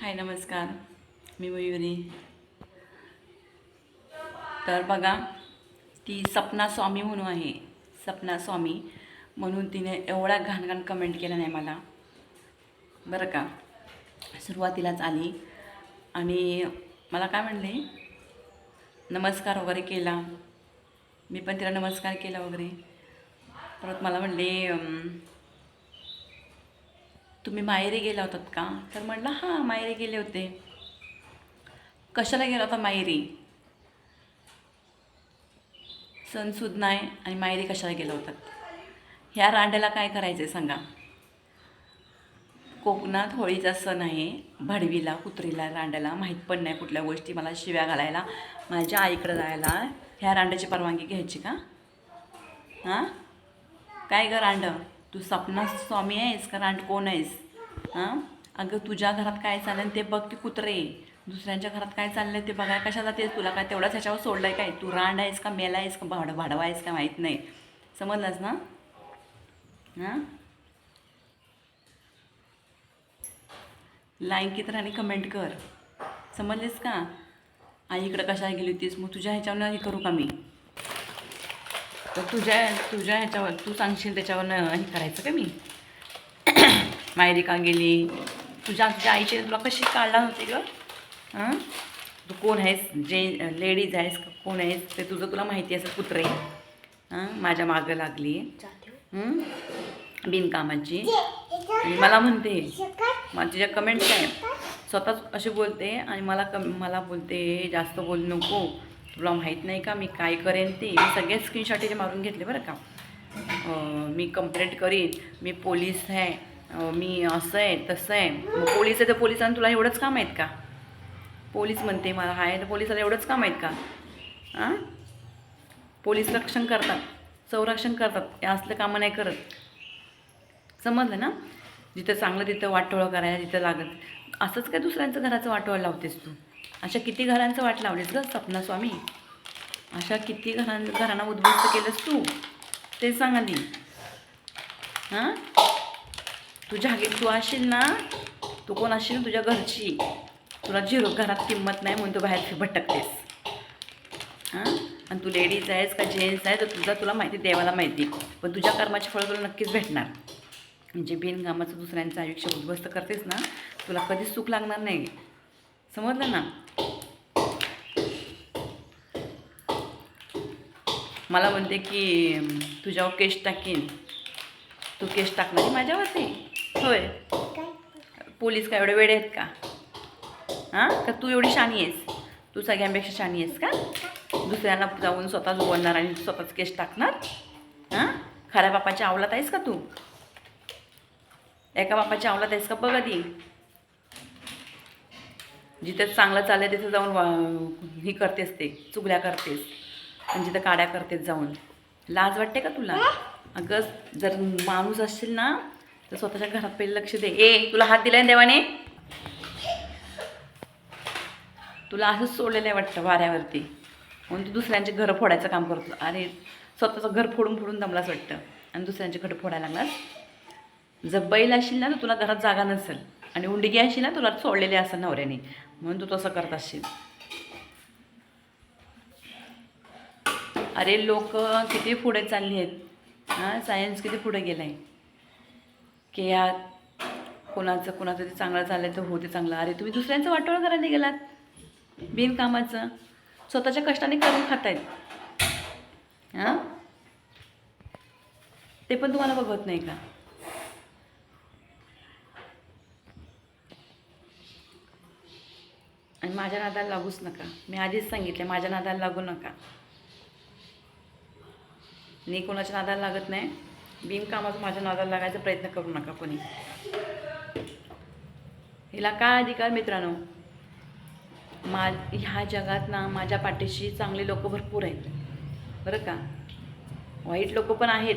हाय नमस्कार. मी मयुरी. तर बघा ती सपना स्वामी म्हणून आहे. सपना स्वामी म्हणून तिने एवढा घाणघाण कमेंट केला नाही मला. बरं का? सुरुवातीलाच आली. आणि मला काय म्हणले? नमस्कार वगैरे केला. मी पण तिला नमस्कार केला वगैरे. परत मला म्हणले तुम्ही माहेरी गेला होतात का? तर म्हटलं हां माहेरी गेले होते. कशाला गेला होता माहेरी? सणसूद नाही आणि माहेरी कशाला गेला होतात ह्या रांड्याला काय करायचं आहे सांगा. कोकणात होळीचा सण आहे भडवीला कुत्रीला रांड्याला माहीत पण नाही कुठल्या गोष्टी. मला शिव्या घालायला माझ्या आईकडं जायला ह्या रांड्याची परवानगी घ्यायची का? हां? काय गं रांड? तू सपना स्वामी आहेस का? रांड कोण आहेस? हां? अगं तुझ्या घरात काय चाललं ते बघ की कुत्रे. दुसऱ्यांच्या घरात काय चाललंय ते बघायला कशाला ते तुला काय तेवढाच ह्याच्यावर सोडलंय काय? तू रांड आहेस का? मेला आहेस का? भाड भाडवा आहेस का? माहीत नाही. समजलंस ना? हां? लाईकीत राहणे कमेंट कर. समजलेस का? आई इकडं कशाला गेली होतीस? मग तुझ्या ह्याच्यावर हे करू का मी? तर तुझ्या तुझ्या ह्याच्यावर तू सांगशील त्याच्यावरनं हे करायचं का मी? मायरी का गेली? तुझ्या तुझ्या आईचे तुला कशी काढला होती ग? हां? तू कोण आहेस? जे लेडीज आहेस का कोण आहेस? ते तुझं तुला माहिती असेल कुत्रे. हां? माझ्या मागं लागली. बिनकामाची. मला म्हणते मला तिच्या कमेंट काय? स्वतःच अशी बोलते आणि मला कम मला बोलते जास्त बोल नको. तुला माहीत नाही का मी काय करेन ते. मी सगळे स्क्रीनशॉट तिचे मारून घेतले बरं का. मी कंप्लेंट करीन. मी पोलीस आहे. मी असं आहे तसं आहे. मग पोलीस आहे तर पोलिसांना तुला एवढंच काम आहेत का? पोलीस म्हणते मला आहे तर पोलिसाला एवढंच काम आहेत का? हां पोलीस रक्षण करतात संरक्षण करतात. हे असलं कामं नाही करत. समजलं ना? जिथं चांगलं तिथं वाटोळं करायला तिथं लागत. असंच काय दुसऱ्यांचं घराचं वाटोळं लावतेस तू? अशा किती घरांचं वाट लावलीस ग सपना स्वामी? अशा किती घरां घरांना उद्ध्वस्त केलंस तू? ते सांग आधी हां? तुझ्या जागे तू असशील ना? तू कोण असशील तुझ्या घरची. तुला झिरो घरात किंमत नाही म्हणून तू बाहेर भटकतेस. हां? आणि तू लेडीज आहेस का जेंट्स आहे तर तुझा तुला माहिती देवाला माहिती. पण तुझ्या कर्माची फळं तुला नक्कीच भेटणार. म्हणजे बिनकामाचं दुसऱ्यांचं आयुष्य उद्ध्वस्त करतेस ना तुला कधीच सुख लागणार नाही. समजलं ना? मला म्हणते की तुझ्यावर केस टाकीन. तू केस टाकणार माझ्यावरती? होय. पोलीस काय एवढे वेळे आहेत का? हां? का तू एवढी शानी आहेस? तू सगळ्यांपेक्षा शानी आहेस का? दुसऱ्यांना जाऊन स्वतःच बोलणार आणि स्वतःच केस टाकणार? हां? खऱ्या बापाच्या आवलात आहेस का तू? एका बापाच्या आवलात आहेस का? बघा ती जिथे चांगलं चाललंय तिथं जाऊन वा- ही करतेस ते चुगल्या करतेस. आणि जिथं काड्या करतेस जाऊन. लाज वाटते का तुला? अगं जर माणूस असशील ना तर स्वतःच्या घरात पहिले लक्ष दे. ए तुला हात दिलाय ना देवाने? तुला असंच सोडलेलं आहे वाटतं वाऱ्यावरती. म्हणून तू दुसऱ्यांचे घरं फोडायचं काम करतो अरे स्वतःचं घर फोडून फोडून दमलाच वाटतं. आणि दुसऱ्यांचे घर फोडायला लागलास. जर बैल असशील ना तर तुला घरात जागा नसेल. आणि उंडी घ्यायची ना तुला सोडलेले असं नवऱ्याने. म्हणून तू तसं करत असशील. अरे लोक किती पुढे चालली आहेत. हां सायन्स किती पुढे गेलं आहे की या कोणाचं कोणाचं ते चांगलं चाललं तर हो ते चांगलं. अरे तुम्ही दुसऱ्यांचं वाटोळं करायला गेलात बिनकामाचं. स्वतःच्या कष्टाने करून खातायत. हां? ते पण तुम्हाला बघत नाही का? आणि माझ्या नादाला लागूच नका. मी आधीच सांगितले माझ्या नादाला लागू नका. मी कोणाच्या नादाला लागत नाही. बिनकामाचं माझ्या नादाला लागायचा प्रयत्न करू नका कोणी. हिला काय अधिकार मित्रांनो? मा ह्या जगात ना माझ्या पाठीशी चांगले लोक भरपूर आहेत. बरं का? वाईट लोक पण आहेत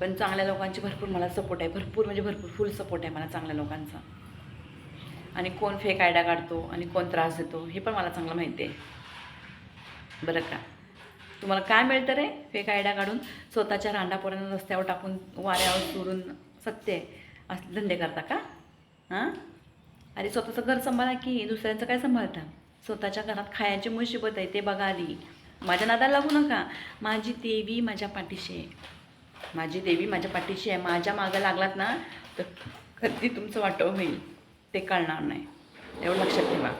पण चांगल्या लोकांची भरपूर मला सपोर्ट आहे. भरपूर म्हणजे भरपूर फुल सपोर्ट आहे मला चांगल्या लोकांचा. आणि कोण फेक आयडा काढतो आणि कोण त्रास देतो हे पण मला चांगलं माहिती आहे. बरं का? तुम्हाला काय मिळतं रे फेक आयडा काढून? स्वतःच्या रांडापोरांना रस्त्यावर टाकून वाऱ्यावर सोडून सत्य आहे. असले धंदे करता का? हां? अरे स्वतःचं घर सांभाळा की दुसऱ्यांचं काय सांभाळता? स्वतःच्या घरात खायची मुशिबत आहे ते बघा आधी. माझ्या नादाला लागू नका. माझी देवी माझ्या पाठीशी आहे. माझी देवी माझ्या पाठीशी आहे. माझ्या मागं लागलात ना तर कधी तुमचं वाटव होईल. ते कळणार नाही. एवढं लक्षात ठेवा.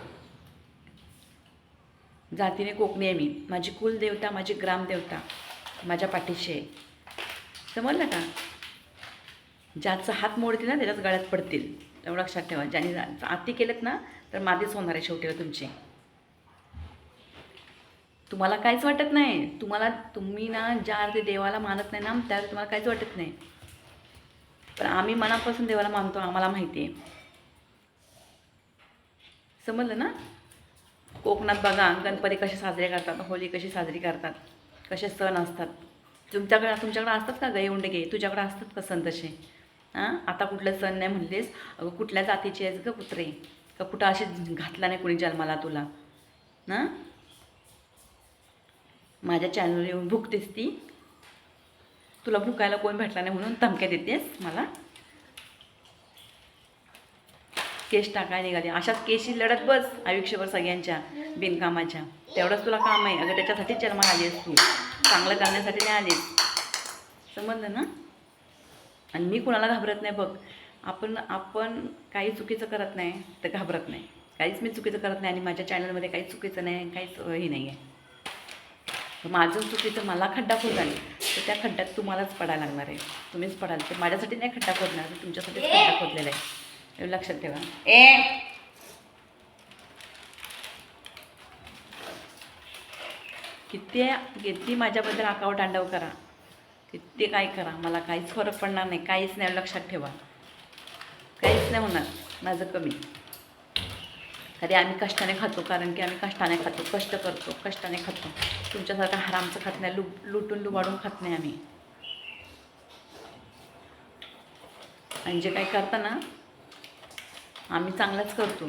जातीने कोकणी आहे मी. माझी कुलदेवता माझी ग्रामदेवता माझ्या पाठीशी आहे. समजलं का? ज्याचं हात मोडतील ना त्याच्याच गळ्यात पडतील. एवढं लक्षात ठेवा. ज्याने आती केलेत ना तर मातीच होणार आहे शेवटी हो तुमची. तुम्हाला काहीच वाटत नाही. तुम्हाला तुम्ही ना ज्या अर्थी देवाला मानत नाही ना त्या तुम्हाला काहीच वाटत नाही. पण आम्ही मनापासून देवाला मानतो आम्हाला माहिती आहे. समजलं ना कोकणात बघा गणपती कसे साजरे करतात होळी कशी साजरी करतात कसे सण असतात. तुमच्याकडे तुमच्याकडे असतात का गई उंडगे तुझ्याकडे असतात का सण तसे? हां आता कुठलं सण नाही म्हणलेस. अगं कुठल्या जातीची आहेस गं कुत्रे? का कुठं अशी घातला नाही कोणी जन्माला तुला? ना माझ्या चॅनलवर येऊन भुकतेस ती. तुला भुकायला कोण भेटला नाही म्हणून धमक्या देतेस मला. केस टाकाय निघाली. अशाच केशी लढत बस आयुष्यभर सगळ्यांच्या बिनकामाच्या. तेवढंच तुला काम आहे. अगं त्याच्यासाठीच जन्माला आली तू चांगलं करण्यासाठी नाही आलीस समजलं ना? आणि मी कुणाला घाबरत नाही बघ. आपण आपण काही चुकीचं करत नाही तर घाबरत नाही. काहीच मी चुकीचं करत नाही आणि माझ्या चॅनलमध्ये काहीच चुकीचं नाही काहीच हे नाही आहे माझं चुकीचं मला खड्डा खोदाल तर त्या खड्ड्यात तुम्हालाच पडायला लागणार आहे. तुम्हीच पडाल ते माझ्यासाठी नाही खड्डा खोदणार तर तुमच्यासाठीच खड्डा खोदलेला आहे. लक्षात ठेवा. ए. किती किती माझ्याबद्दल आकाव तांडव करा. किती काय करा. मला काहीच फरक पडणार नाही. काहीच नाही लक्षात ठेवा. काहीच नाही होणार. माझं कमी. अरे आम्ही कष्टाने खातो. कारण की आम्ही कष्टाने खातो. कष्ट करतो. कष्टाने खातो. तुमच्यासारखं हरामचं खात नाही. लु लुटून लुबाडून खात नाही आम्ही. आणि जे काही करता ना आम्ही चांगलंच करतो.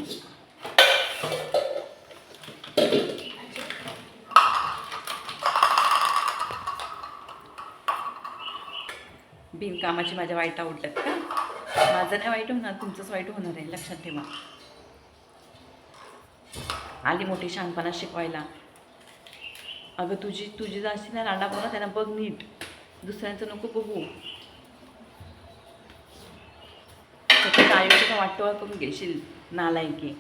बिनकामाची माझ्या वाईट आवडतात का? माझं नाही वाईट होणार तुमचंच वाईट होणार आहे लक्षात ठेवा. आली मोठी शहाणपणा शिकवायला. अगं तुझी तुझी जास्ती ना रांडापोना त्यांना बघ नीट. दुसऱ्यांचं नको बघू. स्वतःचं आयुष्य वाटोळा करून घेशील नालायकी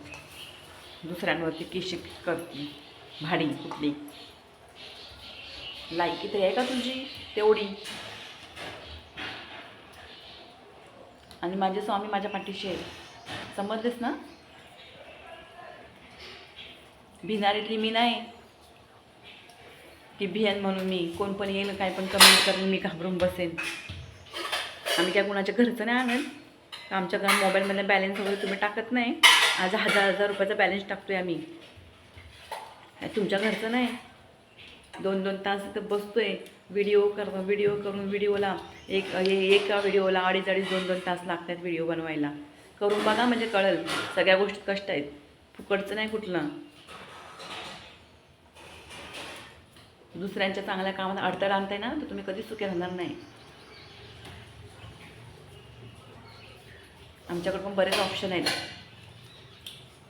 दुसऱ्यांवरती केशी करते भाडी कुठली. लायकी तरी आहे का तुझी तेवढी? आणि माझे स्वामी माझ्या पाठीशी आहे समजलेस ना? भिनारीतली मी नाही. की भियन म्हणून मी. कोण पण येईल काय पण कमेंट करून मी घाबरून बसेन. आम्ही काय कुणाच्या घरचं नाही आणेल आमच्या घरात मोबाईलमधला बॅलन्स वगैरे तुम्ही टाकत नाही. आज हजार हजार रुपयाचा बॅलन्स टाकतो आहे आम्ही तुमच्या घरचं नाही. दोन दोन तास तर बसतो आहे व्हिडिओ कर व्हिडिओ करून व्हिडिओला एक हे- एका व्हिडिओला अडीच अडीच दोन दोन तास लागतात व्हिडिओ बनवायला. करून बघा म्हणजे कळेल. सगळ्या गोष्टी कष्ट आहेत. फुकटचं नाही कुठलं. दुसऱ्यांच्या चांगल्या कामात अडथळा आणताय ना तर तुम्ही कधीच सुखी राहणार नाही. आमच्याकडे पण बरेच ऑप्शन आहेत.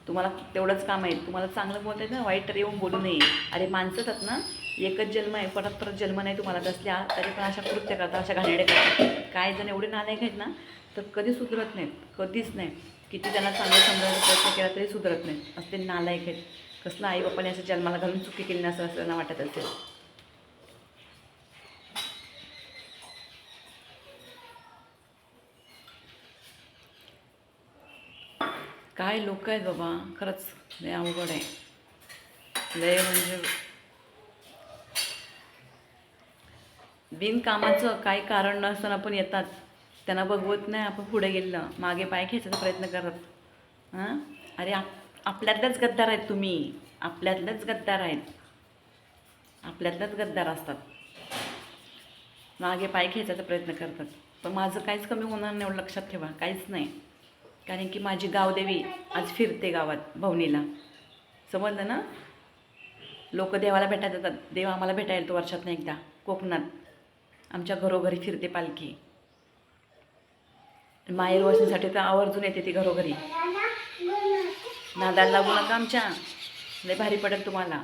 तुम्हाला तेवढंच काम आहे. तुम्हाला चांगलं बोलता येत ना वाईट तर येऊन बोलू नये. अरे माणसं आहेत ना एकच जन्म आहे परत परत जन्म नाही तुम्हाला. तसल्या तरी पण अशा कृत्य करतात अशा घाणेडे करतात. काही जण एवढे नालायक आहेत ना तर कधी सुधरत नाहीत कधीच नाही. किती त्यांना चांगलं समजायचा प्रयत्न केला तरी सुधरत नाहीत. असते नालायक आहेत. कसलं आई बापाने असं जन्माला घालून चुकी केली नसं असं त्यांना वाटत असेल. काय लोक आहेत बाबा? खरंच लय अवघड आहे. लय म्हणजे बिनकामाचं काही कारण नसताना पण येतात. त्यांना बघवत नाही आपण पुढे गेलं मागे पाय खेचायचा प्रयत्न करत. हां? अरे आप आपल्यातल्याच गद्दार आहेत तुम्ही. आपल्यातल्याच गद्दार आहेत. आपल्यातल्याच गद्दार असतात. मागे पाय खेचायचा प्रयत्न करतात. पण माझं काहीच कमी होणार नाही एवढं लक्षात ठेवा. काहीच नाही. कारण की माझी गावदेवी आज फिरते गावात भवनीला. समजलं ना? लोक देवाला भेटायला जातात. देव आम्हाला भेटायला येतो वर्षातनं एकदा कोकणात. आमच्या घरोघरी फिरते पालखी. माहेर वर्षासाठी तर आवर्जून येते ती घरोघरी. नादाला लागू नका आमच्या. लय भारी पडेल तुम्हाला.